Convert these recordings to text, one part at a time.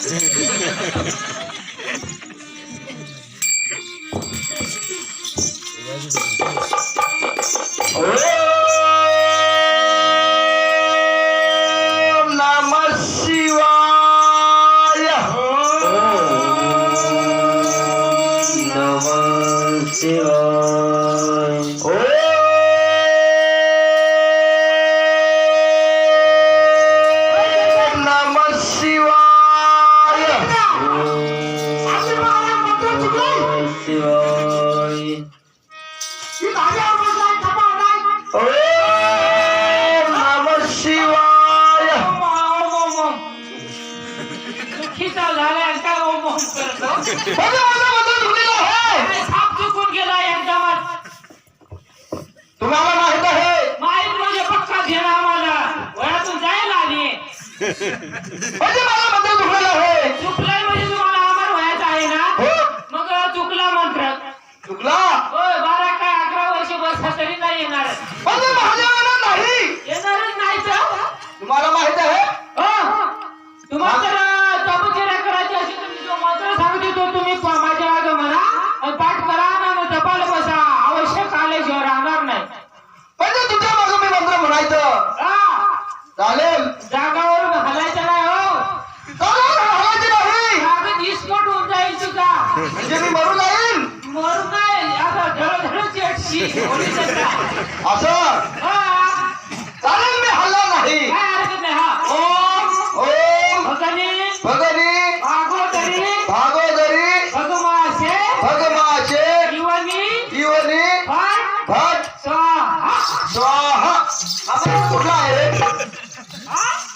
ハハハハ! खिसा झालाय काय ओम ओम करतो. साप चुकून गेला एकदमच तुम्हाला माहीत आहे? माहीत म्हणजे पक्का घेणं आम्हाला. वयातून जायला आली. म्हणजे माझा मंत्र आहे. चुकलंय म्हणजे तुम्हाला आम्हाला वयाचं आहे ना? हो. मग चुकला मंत्र. चुकला? होय बारा काय अकरा वर्ष बसला तरी नाही येणार. म्हणजे महादेवाला नाही. येणारच नाही तुम्हाला माहीत आहे? चालेल जागावर हलायचं नाही हो. हलायची नाही जागेत विस्फोट होऊन जाईल तुझा. म्हणजे मी मरू जाईल मरून नाही आता पोलिसांचा. असं? हा. चालेल मी हल्ला नाही. काय हरकत नाही हा. ओम ओम. भगनी. भगनी. भागवतरी. भागोदरी भगमासे भगमाचे जीवनी जीवनी भट. भट. स्वाहा. स्वाहा. आपण कुठला आहे रे?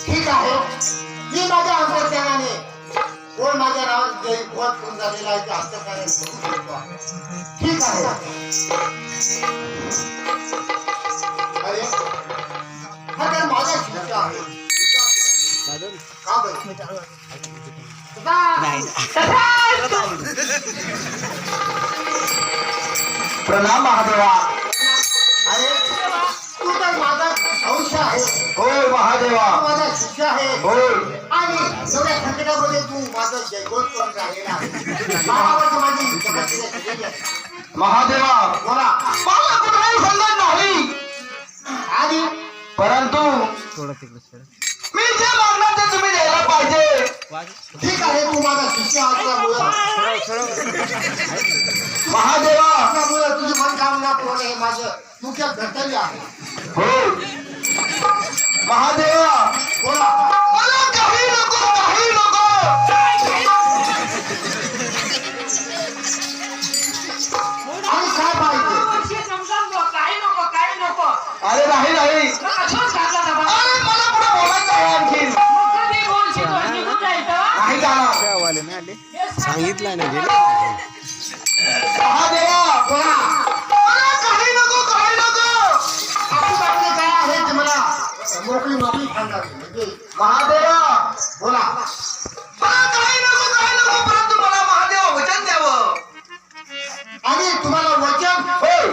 ठीक आहे. मी माझ्या अंतर्ज्ञानाने कोण माझ्या नावात झालेला आहे ते हस्तकार्य करू शकतो ठीक आहे अरे हा तर माझा शिष्य आहे प्रणाम महादेवा. अरे तू तर माझा अंश आहे होय महादेवा. तू माझा शिष्य आहे होय आणि एवढ्या संकटामध्ये तू माझं जयघोष करून राहिलेला आहे महाराज माझी आहे. महादेवा. बोला मला कुठलाही नाही. आणि परंतु मी जे मागणार ते तुम्ही द्यायला पाहिजे. ठीक आहे तू माझा शिष्य असल्यामुळं महादेवा. असल्यामुळं तुझी मनकामना पूर्ण हे माझं. मुख्य कर्तव्य आहे. हो. महादेवा. बोला मला काही नको काही नको. अरे नाही सांगितलं ना गेलं महादेवा बोला. काही नको काही नको. म्हणजे महादेवा बोला. मला परंतु महादेवा वचन द्यावं. आणि तुम्हाला वचन होय.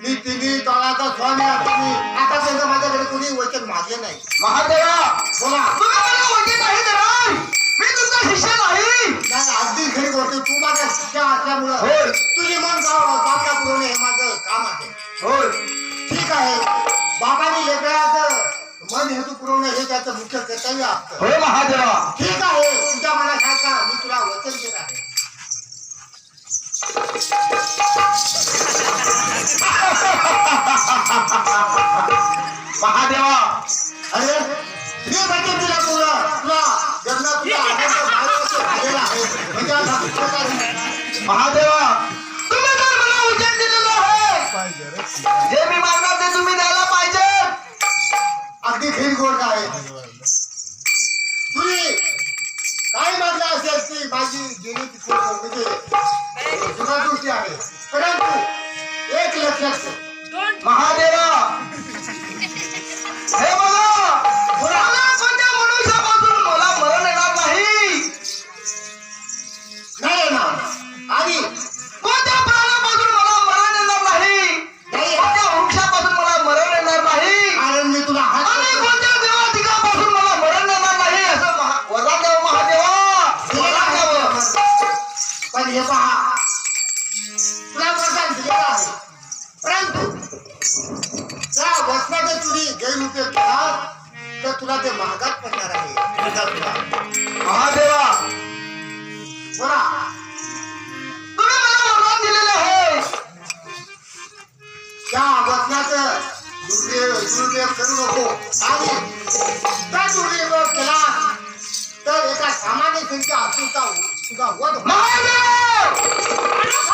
मी तिन्ही तळाचा स्वामी आहे मी आतापर्यंत माझ्याकडे कोणी वचन मागले नाही. महादेवा बोला. तुम्ही मला वचन नाही करतो तू माझा शिष्य असल्यामुळं. तुझी मन बाबा पुरवणे हे माझं काम आहे. होय. ठीक आहे. बाबाने लेकराचं मन हेतू पुरवणे हे त्याचं मुख्य कर्तव्य असतं. होय महादेवा. ठीक आहे. तुझ्या मनासारखा मी तुला वचन देत आहे. महादेवा. महादेवा तुम्ही तर मला उज्जैन दिलेलं आहे. जे मी मागणार ते तुम्ही द्यायला पाहिजे. अगदी खीर गोड आहे तुम्ही काय मागलं असेल ती माझी देण्याची कोण- म्हणजे आहे परंतु एक लक्षात वरदान दिलेलं आहे परंतु त्या वचनाचा तुम्ही गैरउपयोग केला तर तुला ते महागात पडणार आहे. तुझा तुला महादेवा! बोला. तुम्ही मला वरदान दिलेलं आहे. त्या वचनाचं दुर्देव दुर्देव करू नको. आणि त्या दुर्देव केला तर एका सामान्य होईल. महादेव!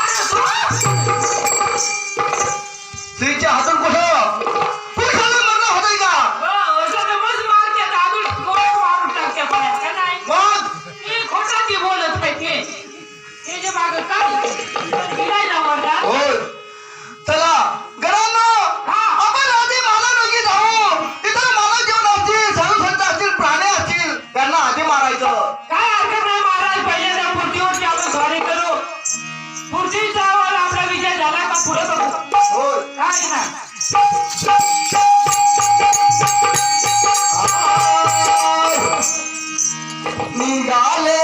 खुर्चीच्यावर आपला विजय झाला का पुरत होतो काय ना निघाले